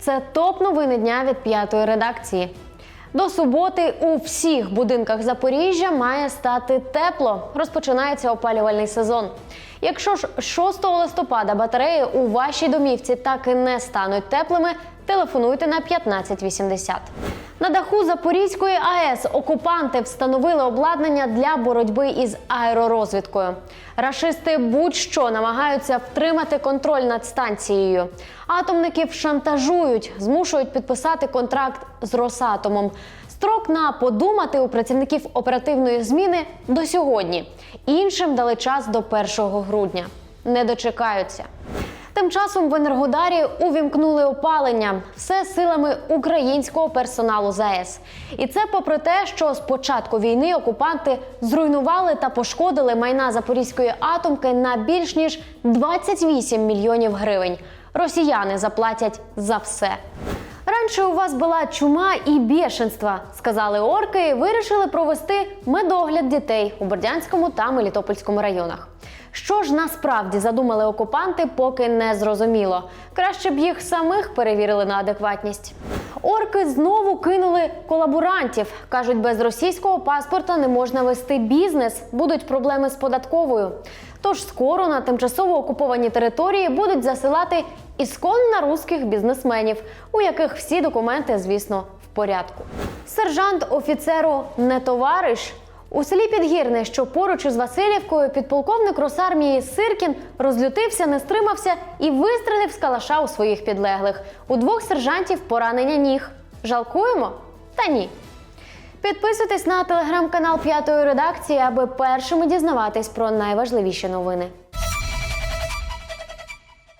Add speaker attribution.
Speaker 1: Це топ новини дня від п'ятої редакції. До суботи у всіх будинках Запоріжжя має стати тепло. Розпочинається опалювальний сезон. Якщо ж 6 листопада батареї у вашій домівці так і не стануть теплими, телефонуйте на 1580. На даху Запорізької АЕС окупанти встановили обладнання для боротьби із аеророзвідкою. Рашисти будь-що намагаються втримати контроль над станцією. Атомників шантажують, змушують підписати контракт з Росатомом. Строк на подумати у працівників оперативної зміни до сьогодні. Іншим дали час до 1 грудня. Не дочекаються. Тим часом в Енергодарі увімкнули опалення все силами українського персоналу ЗАЕС. І це попри те, що з початку війни окупанти зруйнували та пошкодили майна Запорізької атомки на більш ніж 28 мільйонів гривень. Росіяни заплатять за все. Раніше у вас була чума і бешенство, сказали орки, і вирішили провести медогляд дітей у Бердянському та Мелітопольському районах. Що ж насправді задумали окупанти, поки не зрозуміло. Краще б їх самих перевірили на адекватність. Орки знову кинули колаборантів. кажуть, без російського паспорта не можна вести бізнес, будуть проблеми з податковою. Тож скоро на тимчасово окуповані території будуть засилати ісконно русських бізнесменів, у яких всі документи, звісно, в порядку. Сержант офіцеру не товариш. У селі Підгірне, що поруч із Васильівкою, підполковник Росармії Сиркін розлютився, не стримався і вистрелив з калаша у своїх підлеглих. У двох сержантів поранення ніг. Жалкуємо? Та ні. Підписуйтесь на телеграм-канал п'ятої редакції, аби першими дізнаватись про найважливіші новини.